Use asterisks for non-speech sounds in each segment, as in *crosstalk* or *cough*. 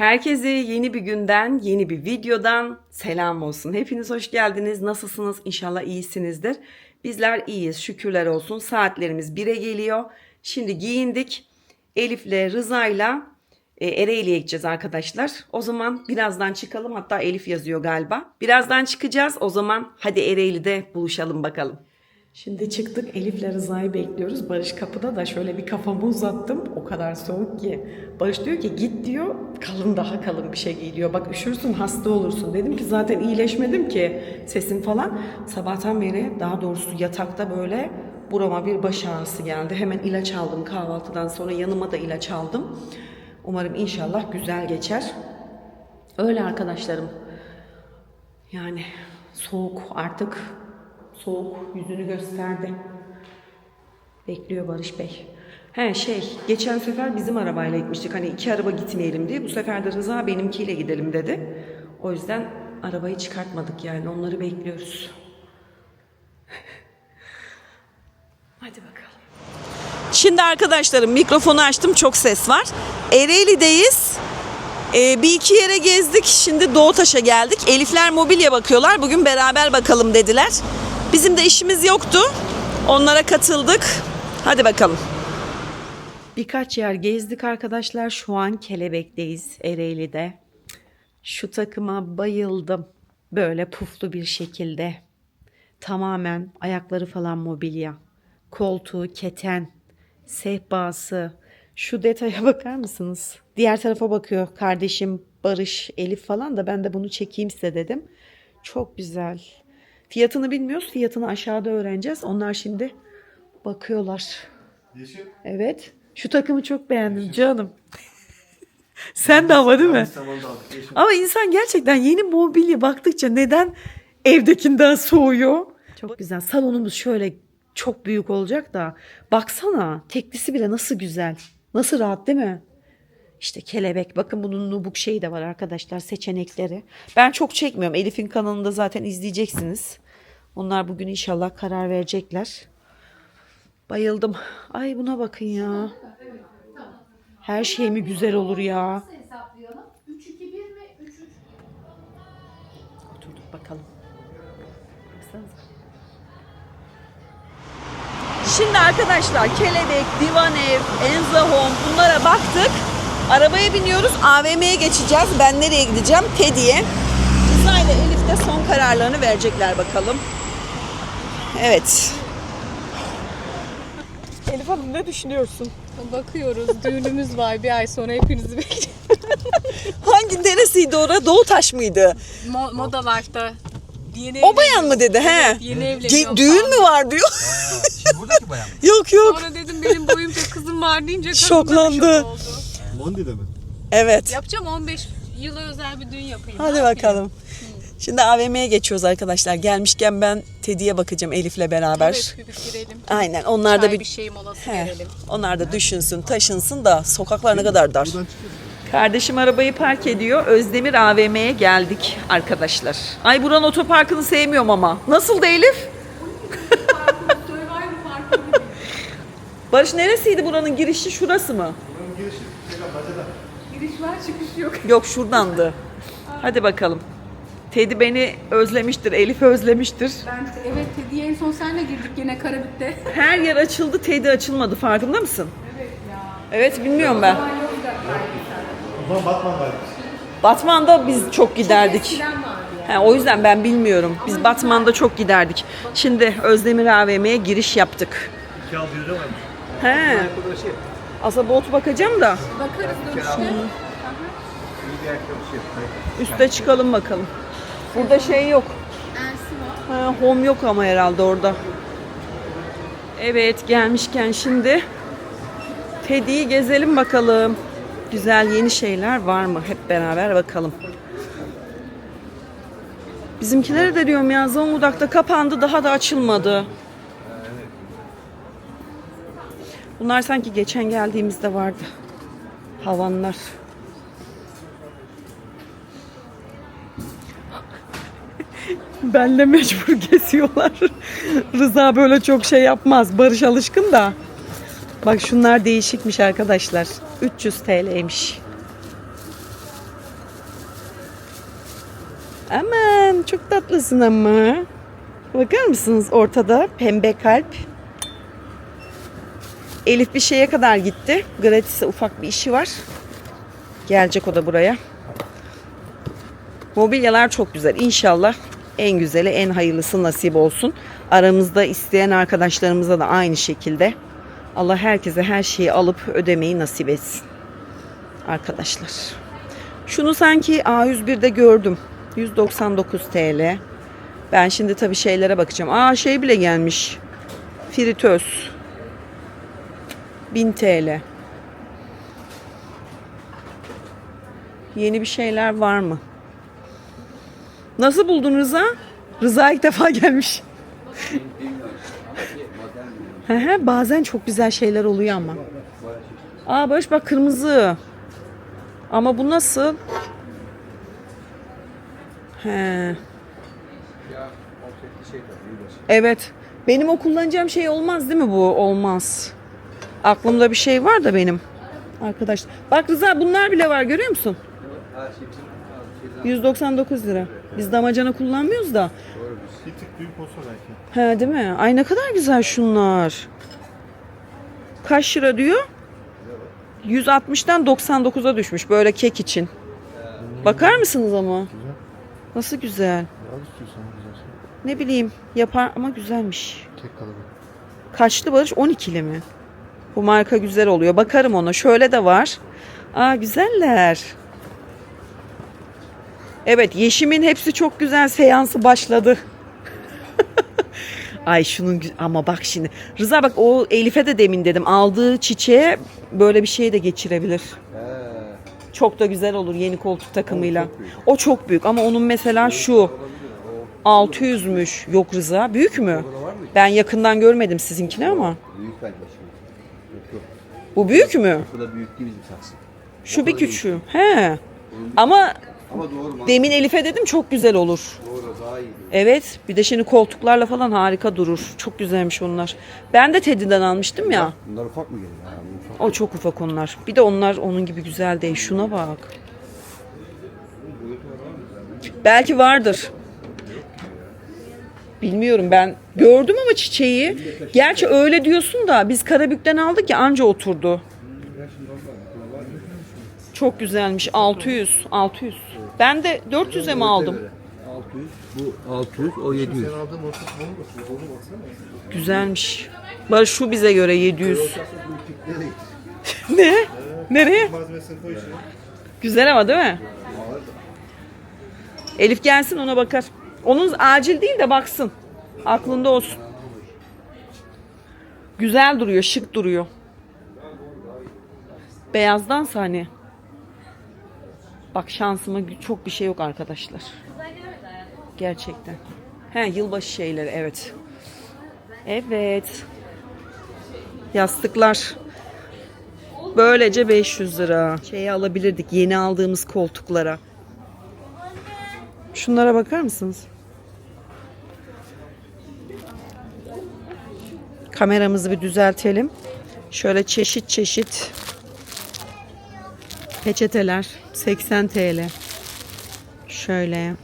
Herkese yeni bir günden, yeni bir videodan selam olsun. Hepiniz hoş geldiniz. Nasılsınız? İnşallah iyisinizdir. Bizler iyiyiz. Şükürler olsun. Saatlerimiz 1'e geliyor. Şimdi giyindik. Elif'le Rıza'yla e, Ereğli'ye gideceğiz arkadaşlar. O zaman birazdan çıkalım. Hatta Elif yazıyor galiba. Birazdan çıkacağız. O zaman hadi Ereğli'de buluşalım bakalım. Şimdi çıktık Elif'le Rıza'yı bekliyoruz. Barış kapıda da şöyle bir kafamı uzattım. O kadar soğuk ki. Barış diyor ki git diyor kalın daha kalın bir şey giy diyor. Bak üşürsün hasta olursun. Dedim ki zaten iyileşmedim ki sesim falan. Sabahtan beri daha doğrusu yatakta böyle burama bir baş ağrısı geldi. Hemen ilaç aldım kahvaltıdan sonra yanıma da ilaç aldım. Umarım inşallah güzel geçer. Öyle arkadaşlarım. Yani soğuk artık soğuk yüzünü gösterdi. Bekliyor Barış Bey. He şey geçen sefer bizim arabayla gitmiştik. Hani iki araba gitmeyelim diye. Bu sefer de Rıza benimkiyle gidelim dedi. O yüzden arabayı çıkartmadık yani onları bekliyoruz. *laughs* Hadi bakalım. Şimdi arkadaşlarım mikrofonu açtım çok ses var. Ereğli'deyiz. Ee, bir iki yere gezdik. Şimdi Doğutaş'a geldik. Elifler mobilya bakıyorlar. Bugün beraber bakalım dediler. Bizim de işimiz yoktu. Onlara katıldık. Hadi bakalım. Birkaç yer gezdik arkadaşlar. Şu an Kelebek'teyiz Ereğli'de. Şu takıma bayıldım. Böyle puflu bir şekilde. Tamamen ayakları falan mobilya. Koltuğu keten. Sehpası. Şu detaya *laughs* bakar mısınız? Diğer tarafa bakıyor kardeşim Barış, Elif falan da ben de bunu çekeyim size dedim. Çok güzel. Fiyatını bilmiyoruz. Fiyatını aşağıda öğreneceğiz. Onlar şimdi bakıyorlar. Yeşil. Evet. Şu takımı çok beğendim canım. *laughs* Sen de ama değil mi? Yeşil. Ama insan gerçekten yeni mobilya baktıkça neden evdekinden soğuyor? Çok güzel. Salonumuz şöyle çok büyük olacak da baksana teklisi bile nasıl güzel. Nasıl rahat değil mi? İşte kelebek. Bakın bunun nubuk şeyi de var arkadaşlar seçenekleri. Ben çok çekmiyorum. Elif'in kanalında zaten izleyeceksiniz. Onlar bugün inşallah karar verecekler. Bayıldım. Ay buna bakın ya. Her şey mi güzel olur ya. hesaplayalım. 3 2 1 mi? 3 3 Oturduk bakalım. Baksanıza. Şimdi arkadaşlar Kelebek, Divan Ev, Enza Home bunlara baktık. Arabaya biniyoruz. AVM'ye geçeceğiz. Ben nereye gideceğim? Teddy'ye. Rıza ile Elif de son kararlarını verecekler bakalım. Evet. Elif Hanım ne düşünüyorsun? Bakıyoruz. Düğünümüz var. Bir ay sonra hepinizi bekliyoruz. Hangi neresiydi orada? Doğutaş mıydı? Mo- Moda Life'da. Yeni O bayan mı dedi? He. Yeni Ge- evleniyor. düğün mü var diyor. Şimdi buradaki bayan mı? *laughs* yok yok. Sonra dedim benim boyumca kızım var deyince kadın da Şoklandı. şok oldu. Mondi'de mi? Evet. Yapacağım 15 yıla özel bir düğün yapayım. Hadi bakalım. Şimdi AVM'ye geçiyoruz arkadaşlar. Gelmişken ben Teddy'ye bakacağım Elif'le beraber. Evet bir bitirelim. Aynen. Onlar da Çay bir bir şey molası He, verelim. onlar da düşünsün, taşınsın da sokaklar ne kadar dar. Buradan. Kardeşim arabayı park ediyor. Özdemir AVM'ye geldik arkadaşlar. Ay buranın otoparkını sevmiyorum ama. Nasıl da Elif? Barış neresiydi buranın girişi şurası mı? Buranın girişi şeyden bacadan. Giriş var çıkış yok. Yok şuradandı. Hadi bakalım. Teddy beni özlemiştir, Elif özlemiştir. Ben evet Teddy'ye en son senle girdik yine Karabük'te. *laughs* Her yer açıldı, Teddy açılmadı. Farkında mısın? Evet ya. Evet, bilmiyorum ben. O zaman Batman var. Batman'da biz çok giderdik. He, o yüzden ben bilmiyorum. Biz Batman'da çok giderdik. Şimdi Özdemir AVM'ye giriş yaptık. İki al varmış. He. Aslında bot bakacağım da Bakarız dönüşte. Üste çıkalım bakalım. Burada şey yok. Ha, home yok ama herhalde orada. Evet gelmişken şimdi Teddy'yi gezelim bakalım. Güzel yeni şeyler var mı? Hep beraber bakalım. Bizimkilere de diyorum ya Zonguldak'ta kapandı daha da açılmadı. Bunlar sanki geçen geldiğimizde vardı. Havanlar. Benle mecbur *laughs* geziyorlar. Rıza böyle çok şey yapmaz. Barış alışkın da. Bak şunlar değişikmiş arkadaşlar. 300 TL'ymiş. Aman çok tatlısın ama. Bakar mısınız ortada pembe kalp. Elif bir şeye kadar gitti. Gratis'e ufak bir işi var. Gelecek o da buraya. Mobilyalar çok güzel. İnşallah en güzeli, en hayırlısı nasip olsun. Aramızda isteyen arkadaşlarımıza da aynı şekilde. Allah herkese her şeyi alıp ödemeyi nasip etsin. Arkadaşlar. Şunu sanki A101'de gördüm. 199 TL. Ben şimdi tabii şeylere bakacağım. Aa şey bile gelmiş. Fritöz. 1000 TL. Yeni bir şeyler var mı? Nasıl buldun Rıza? Rıza ilk defa gelmiş. Hı, Bazen çok güzel şeyler oluyor ama. Aa Barış bak kırmızı. Ama bu nasıl? He. Evet. Benim o kullanacağım şey olmaz değil mi bu? Olmaz. Aklımda bir şey var da benim. Arkadaş. Bak Rıza bunlar bile var görüyor musun? 199 lira. Biz damacana kullanmıyoruz da. Bir tık büyük olsa belki. He değil mi? Ay ne kadar güzel şunlar. Kaç lira diyor? 160'dan 99'a düşmüş böyle kek için. Bakar mısınız ama? Güzel. Nasıl güzel. Al istiyorsan güzel şey. Ne bileyim yapar ama güzelmiş. Tek kalıbı. Kaçlı Barış? 12'li mi? Bu marka güzel oluyor. Bakarım ona. Şöyle de var. Aa güzeller. Evet Yeşim'in hepsi çok güzel seansı başladı. *laughs* Ay şunun ama bak şimdi. Rıza bak o Elif'e de demin dedim. Aldığı çiçeğe böyle bir şey de geçirebilir. Çok da güzel olur yeni koltuk takımıyla. O çok büyük ama onun mesela şu 600'müş. Yok Rıza büyük mü? Ben yakından görmedim sizinkini ama. Büyük bence. Bu büyük mü? Bu da büyük değil bizim saksı. Şu bir küçüğü. He. Ama Ama doğru mu? demin Elif'e dedim çok güzel olur. Doğru daha iyi. Evet. Bir de şimdi koltuklarla falan harika durur. Çok güzelmiş onlar. Ben de Teddy'den almıştım ya. Bunlar ufak mı geliyor? Bu ufak. O çok ufak onlar. Bir de onlar onun gibi güzel değil. Şuna bak. Belki vardır. Bilmiyorum ben gördüm ama çiçeği. Gerçi öyle diyorsun da biz Karabük'ten aldık ya anca oturdu. Çok güzelmiş. 600. 600. Ben de 400'e mi aldım? 600. Bu 600, o 700. Sen aldığın ortası bunu da Onu baksana. Güzelmiş. Barış şu bize göre 700. *laughs* Nereye? ne? Nereye? Malzemesini koy içine. Güzel ama değil mi? Elif gelsin ona bakar. Onun acil değil de baksın. Aklında olsun. Güzel duruyor, şık duruyor. Beyazdansa hani. Bak şansıma çok bir şey yok arkadaşlar. Gerçekten. He yılbaşı şeyleri evet. Evet. Yastıklar. Böylece 500 lira. Şeyi alabilirdik yeni aldığımız koltuklara. Şunlara bakar mısınız? Kameramızı bir düzeltelim. Şöyle çeşit çeşit peçeteler 80 TL. Şöyle.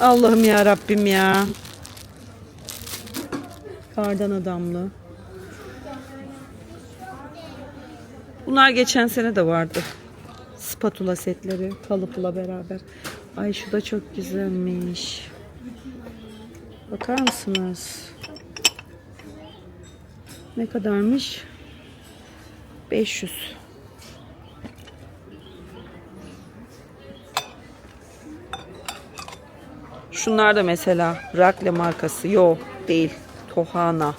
Allah'ım ya Rabbim ya. Kardan adamlı. Bunlar geçen sene de vardı. Spatula setleri kalıpla beraber. Ay şu da çok güzelmiş. Bakar mısınız? Ne kadarmış? 500. Şunlar da mesela Rakle markası. Yok değil. Tohana.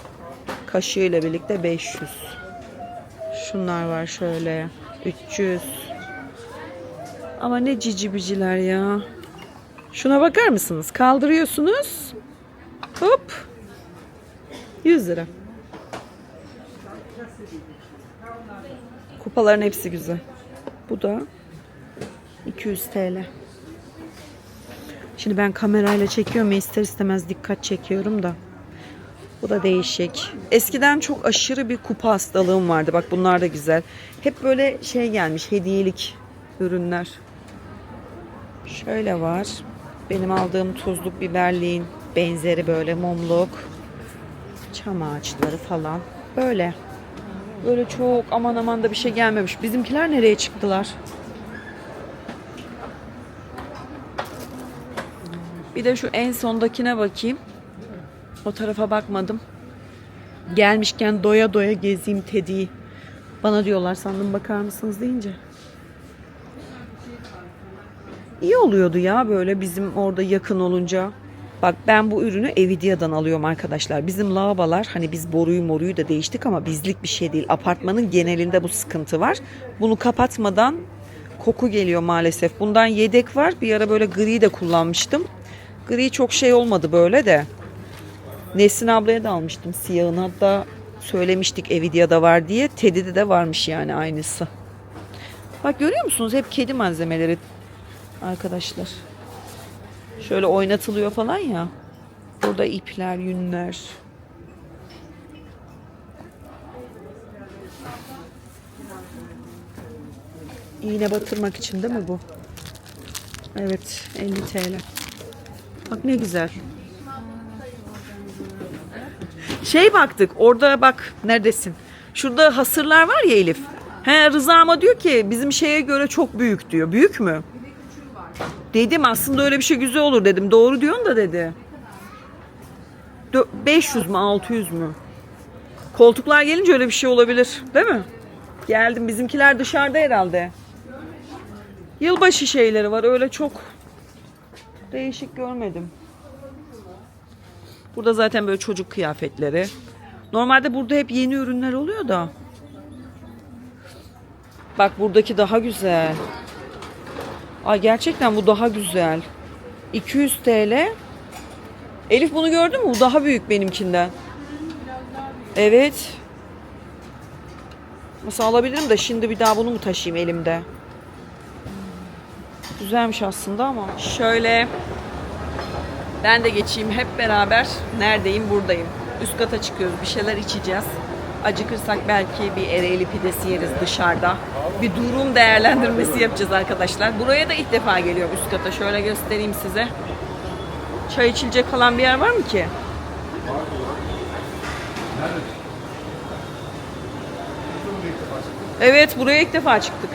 Kaşığıyla birlikte 500. Şunlar var şöyle. 300. Ama ne cici biciler ya. Şuna bakar mısınız? Kaldırıyorsunuz. Hop. 100 lira. Kupaların hepsi güzel. Bu da 200 TL. Şimdi ben kamerayla çekiyorum ister istemez dikkat çekiyorum da. Bu da değişik. Eskiden çok aşırı bir kupa hastalığım vardı. Bak bunlar da güzel. Hep böyle şey gelmiş hediyelik ürünler. Şöyle var. Benim aldığım tuzluk biberliğin benzeri böyle mumluk. Çam ağaçları falan. Böyle. Böyle çok aman aman da bir şey gelmemiş. Bizimkiler nereye çıktılar? Bir de şu en sondakine bakayım. O tarafa bakmadım. Gelmişken doya doya gezeyim Teddy'yi. Bana diyorlar sandım bakar mısınız deyince. İyi oluyordu ya böyle bizim orada yakın olunca. Bak ben bu ürünü Evidia'dan alıyorum arkadaşlar. Bizim lavabolar hani biz boruyu moruyu da değiştik ama bizlik bir şey değil. Apartmanın genelinde bu sıkıntı var. Bunu kapatmadan koku geliyor maalesef. Bundan yedek var. Bir ara böyle gri de kullanmıştım. Gri çok şey olmadı böyle de. Nesin ablaya da almıştım siyahını. Hatta söylemiştik Evidia'da var diye. Teddy'de de varmış yani aynısı. Bak görüyor musunuz? Hep kedi malzemeleri arkadaşlar. Şöyle oynatılıyor falan ya. Burada ipler, yünler. İğne batırmak için değil mi bu? Evet, 50 TL. Bak ne güzel. Şey baktık, orada bak neredesin? Şurada hasırlar var ya Elif. He Rıza ama diyor ki bizim şeye göre çok büyük diyor. Büyük mü? Dedim aslında öyle bir şey güzel olur dedim. Doğru diyorsun da dedi. Dö- 500 mü 600 mü? Koltuklar gelince öyle bir şey olabilir. Değil mi? Geldim bizimkiler dışarıda herhalde. Yılbaşı şeyleri var öyle çok değişik görmedim. Burada zaten böyle çocuk kıyafetleri. Normalde burada hep yeni ürünler oluyor da. Bak buradaki daha güzel. Ay gerçekten bu daha güzel. 200 TL. Elif bunu gördün mü? Bu daha büyük benimkinden. Evet. Mesela alabilirim de şimdi bir daha bunu mu taşıyayım elimde? Güzelmiş aslında ama. Şöyle ben de geçeyim hep beraber. Neredeyim? Buradayım. Üst kata çıkıyoruz. Bir şeyler içeceğiz. Acıkırsak belki bir Ereğli pidesi yeriz dışarıda. Bir durum değerlendirmesi yapacağız arkadaşlar. Buraya da ilk defa geliyorum üst kata. Şöyle göstereyim size. Çay içilecek falan bir yer var mı ki? Evet buraya ilk defa çıktık.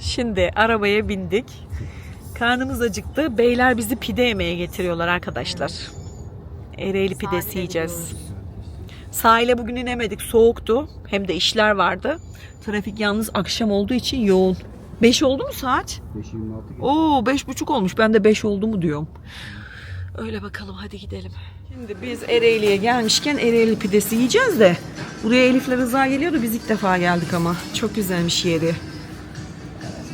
Şimdi arabaya bindik. Karnımız acıktı. Beyler bizi pide yemeye getiriyorlar arkadaşlar. Ereğli pidesi yiyeceğiz. Sahile bugün inemedik. Soğuktu. Hem de işler vardı. Trafik yalnız akşam olduğu için yoğun. 5 oldu mu saat? 5.26 Oo beş buçuk olmuş. Ben de 5 oldu mu diyorum. Öyle bakalım hadi gidelim. Şimdi biz Ereğli'ye gelmişken Ereğli pidesi yiyeceğiz de. Buraya Elif'le Rıza geliyordu. Biz ilk defa geldik ama. Çok güzelmiş yeri.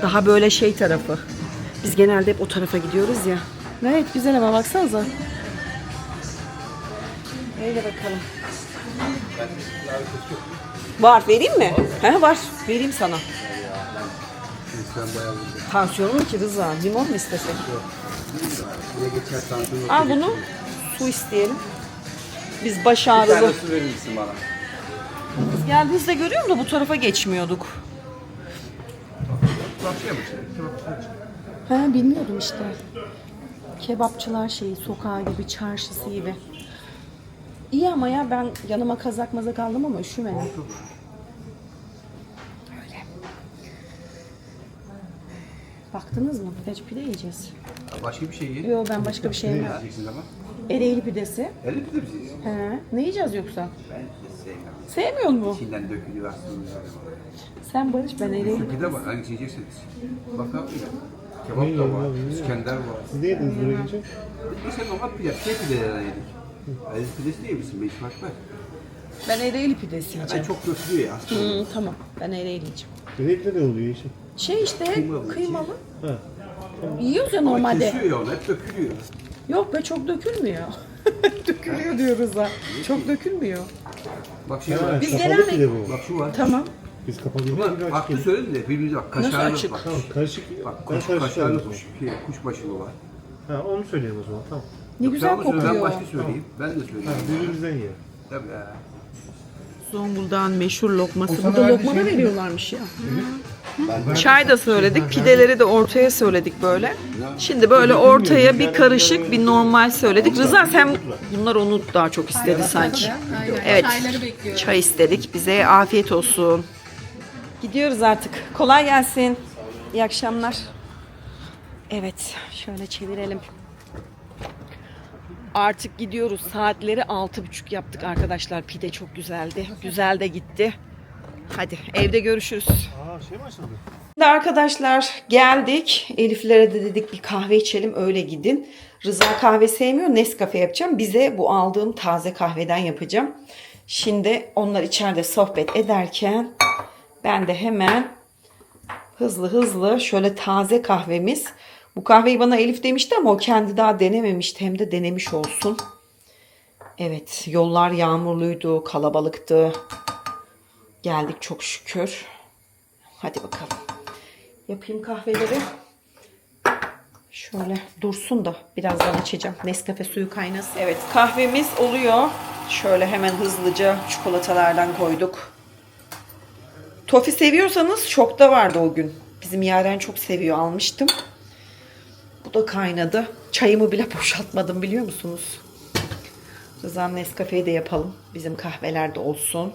Daha böyle şey tarafı. Biz genelde hep o tarafa gidiyoruz ya. Evet güzel ama baksanıza. Öyle bakalım. Var vereyim mi? He var. Vereyim sana. Tansiyonun ki Rıza? Limon mu istesek? Al bunu. Su isteyelim. Biz baş Bir tane ağrılı. su verir misin bana? Biz geldiğimizde görüyorum da bu tarafa geçmiyorduk. He bilmiyordum işte. Kebapçılar şeyi, sokağı gibi, çarşısı gibi. İyi ama ya ben yanıma kazak mazak aldım ama üşümedim. Öyle. Baktınız mı? Pide, pide yiyeceğiz. Başka bir şey ye. Yo ben başka bir şey Ne yemem. yiyeceksin ama? Ereğli pidesi. Elle pide mi? He. Ne yiyeceğiz yoksa? Ben de sevmem. Sevmiyor mu? İçinden dökülüyor aslında. Sen Barış ben Ereğli. Pide var. Hangisi yiyeceksiniz? Bak abi ya. Kebap da var. İskender var. Siz ne yediniz buraya geçen? Biz sen normal pide, şey pidelerden yedik. Aziz pidesi değil misin? Beş fark var. Ben Ereğli pidesi Ben yiyeceğim. çok dökülüyor ya. Hı, tamam. Ben Ereğli yiyeceğim. Denekle ne oluyor işin? Şey işte Kıymalı. kıymalı. Ha. Yiyoruz ya Ama normalde. kesiyor ya onu. Hep dökülüyor. Yok be çok dökülmüyor. *laughs* dökülüyor diyoruz ha. Çok dökülmüyor. Bak şey var. Biz kapalı genelde- pide bu. Bak şu var. Tamam. Biz kapalı değil Ulan? Açık haklı söyledin de birbirimize bak. Nasıl Kaşarlı açık? bak. Tamam karışık. Bak ben kuş, karışık kaşarlı aldım. kuş, şey, kuşbaşılı var. Ha onu söyleyelim o zaman tamam. Ne güzel Sen onu söyle, Ben kokuyor. başka söyleyeyim. Ben de söyleyeyim. birbirimizden yiyelim. Tabii ya. Zonguldak'ın meşhur lokması. Lokma da şey- veriyorlarmış ya. Çay da söyledik, pideleri de ortaya söyledik böyle. Şimdi böyle ortaya bir karışık, bir normal söyledik. Rıza sen bunlar onu daha çok istedi sanki. Evet. Çayları bekliyorum. Çay istedik. Bize afiyet olsun. Gidiyoruz artık. Kolay gelsin. İyi akşamlar. Evet, şöyle çevirelim. Artık gidiyoruz. Saatleri altı buçuk yaptık arkadaşlar. Pide çok güzeldi. Güzel de gitti. Hadi evde görüşürüz. Aa şey mi açıldı? Şimdi arkadaşlar geldik. Eliflere de dedik bir kahve içelim öyle gidin. Rıza kahve sevmiyor. Nescafe yapacağım. Bize bu aldığım taze kahveden yapacağım. Şimdi onlar içeride sohbet ederken ben de hemen hızlı hızlı şöyle taze kahvemiz. Bu kahveyi bana Elif demişti ama o kendi daha denememişti. Hem de denemiş olsun. Evet yollar yağmurluydu, kalabalıktı. Geldik çok şükür. Hadi bakalım. Yapayım kahveleri. Şöyle dursun da birazdan içeceğim. Nescafe suyu kaynasın. Evet kahvemiz oluyor. Şöyle hemen hızlıca çikolatalardan koyduk. Tofi seviyorsanız çok da vardı o gün. Bizim Yaren çok seviyor almıştım. Bu da kaynadı. Çayımı bile boşaltmadım biliyor musunuz? Rıza'nın Nescafe'yi de yapalım. Bizim kahvelerde olsun.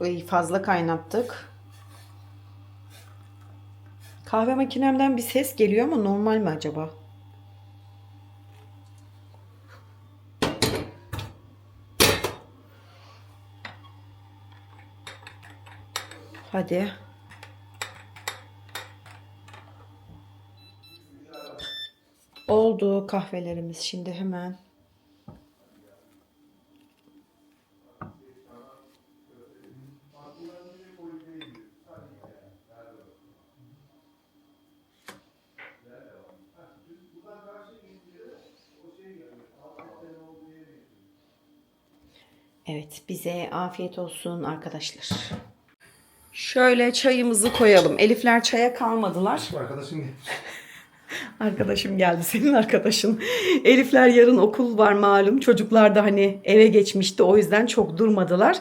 Ay, fazla kaynattık. Kahve makinemden bir ses geliyor ama normal mi acaba? Hadi. Oldu kahvelerimiz şimdi hemen. Evet bize afiyet olsun arkadaşlar. Şöyle çayımızı koyalım. Elifler çaya kalmadılar. Arkadaşım. Arkadaşım geldi senin arkadaşın. Elifler yarın okul var malum. Çocuklar da hani eve geçmişti o yüzden çok durmadılar.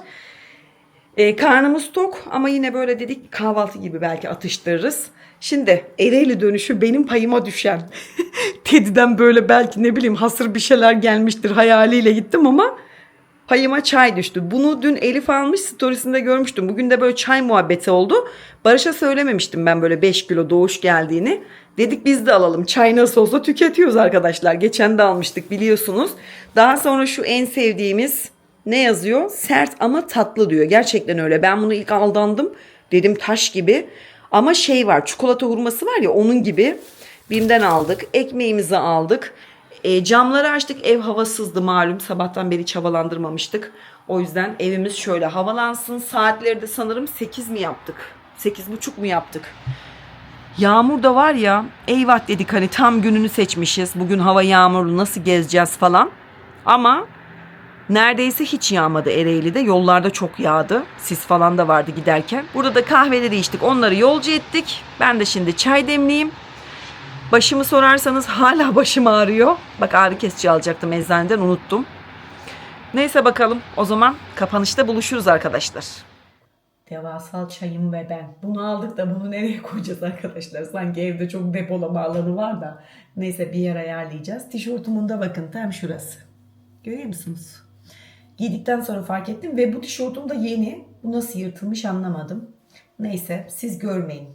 E, karnımız tok ama yine böyle dedik kahvaltı gibi belki atıştırırız. Şimdi Ereğli dönüşü benim payıma düşen. *laughs* Teddy'den böyle belki ne bileyim hasır bir şeyler gelmiştir hayaliyle gittim ama payıma çay düştü. Bunu dün Elif almış storiesinde görmüştüm. Bugün de böyle çay muhabbeti oldu. Barış'a söylememiştim ben böyle 5 kilo doğuş geldiğini. Dedik biz de alalım. Çay nasıl olsa tüketiyoruz arkadaşlar. Geçen de almıştık biliyorsunuz. Daha sonra şu en sevdiğimiz ne yazıyor? Sert ama tatlı diyor. Gerçekten öyle. Ben bunu ilk aldandım. Dedim taş gibi. Ama şey var çikolata hurması var ya onun gibi. Bim'den aldık. Ekmeğimizi aldık. E, camları açtık. Ev havasızdı malum. Sabahtan beri hiç. O yüzden evimiz şöyle havalansın. Saatleri de sanırım 8 mi yaptık? 8.30 mu yaptık? Yağmur da var ya eyvah dedik hani tam gününü seçmişiz. Bugün hava yağmurlu nasıl gezeceğiz falan. Ama neredeyse hiç yağmadı Ereğli'de. Yollarda çok yağdı. Sis falan da vardı giderken. Burada da kahveleri içtik. Onları yolcu ettik. Ben de şimdi çay demleyeyim. Başımı sorarsanız hala başım ağrıyor. Bak ağrı kesici alacaktım eczaneden unuttum. Neyse bakalım o zaman kapanışta buluşuruz arkadaşlar. Devasal çayım ve ben. Bunu aldık da bunu nereye koyacağız arkadaşlar? Sanki evde çok depolama alanı var da. Neyse bir yer ayarlayacağız. Tişörtümün de bakın tam şurası. Görüyor musunuz? Giydikten sonra fark ettim ve bu tişörtüm de yeni. Bu nasıl yırtılmış anlamadım. Neyse siz görmeyin.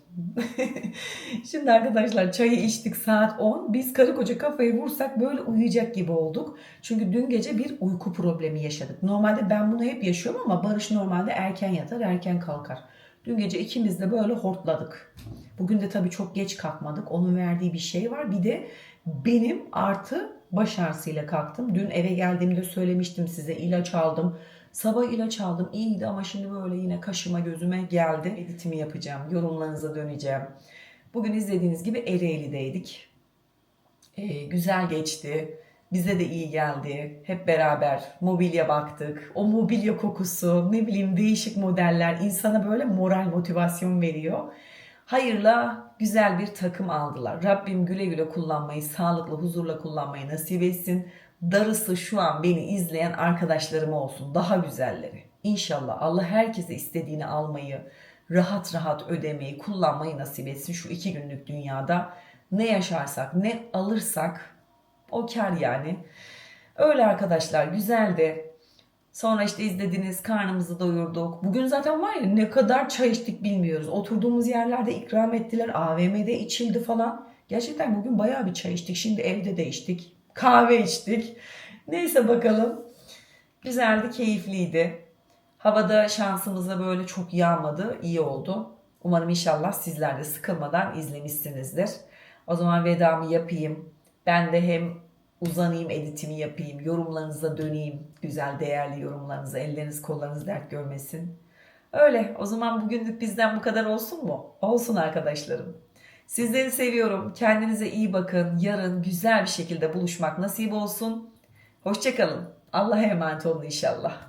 *laughs* Şimdi arkadaşlar çayı içtik saat 10. Biz karı koca kafayı vursak böyle uyuyacak gibi olduk. Çünkü dün gece bir uyku problemi yaşadık. Normalde ben bunu hep yaşıyorum ama Barış normalde erken yatar erken kalkar. Dün gece ikimiz de böyle hortladık. Bugün de tabii çok geç kalkmadık. Onun verdiği bir şey var. Bir de benim artı baş ağrısıyla kalktım. Dün eve geldiğimde söylemiştim size ilaç aldım. Sabah ilaç aldım iyiydi ama şimdi böyle yine kaşıma gözüme geldi. Editimi yapacağım, yorumlarınıza döneceğim. Bugün izlediğiniz gibi Ereğli'deydik. Ee, güzel geçti. Bize de iyi geldi. Hep beraber mobilya baktık. O mobilya kokusu, ne bileyim değişik modeller insana böyle moral motivasyon veriyor. Hayırla güzel bir takım aldılar. Rabbim güle güle kullanmayı, sağlıklı, huzurla kullanmayı nasip etsin. Darısı şu an beni izleyen arkadaşlarım olsun. Daha güzelleri. İnşallah Allah herkese istediğini almayı, rahat rahat ödemeyi, kullanmayı nasip etsin şu iki günlük dünyada. Ne yaşarsak, ne alırsak o kar yani. Öyle arkadaşlar güzeldi. Sonra işte izlediniz, karnımızı doyurduk. Bugün zaten var ya ne kadar çay içtik bilmiyoruz. Oturduğumuz yerlerde ikram ettiler, AVM'de içildi falan. Gerçekten bugün bayağı bir çay içtik. Şimdi evde de içtik. Kahve içtik. Neyse bakalım. Güzeldi, keyifliydi. Havada şansımıza böyle çok yağmadı. iyi oldu. Umarım inşallah sizler de sıkılmadan izlemişsinizdir. O zaman vedamı yapayım. Ben de hem uzanayım, editimi yapayım, yorumlarınıza döneyim. Güzel, değerli yorumlarınıza. Elleriniz, kollarınız dert görmesin. Öyle. O zaman bugünlük bizden bu kadar olsun mu? Olsun arkadaşlarım. Sizleri seviyorum. Kendinize iyi bakın. Yarın güzel bir şekilde buluşmak nasip olsun. Hoşçakalın. Allah'a emanet olun inşallah.